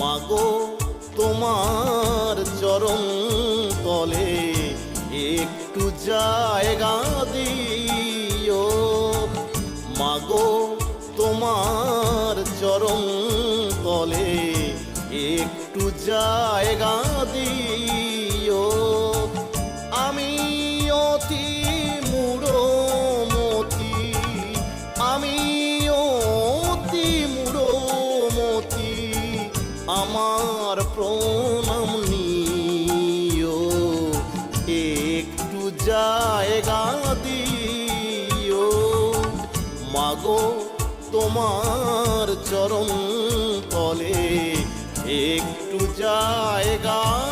মাগো, তোমার চরম তলে একটু জায়গা দিও। মাগো, তোমার চরম তলে একটু জায়গা দিও। আমি অতি আমার প্রণাম নিও। একটু জায়গা দিও। মাগো তোমার চরণ তলে একটু জায়গা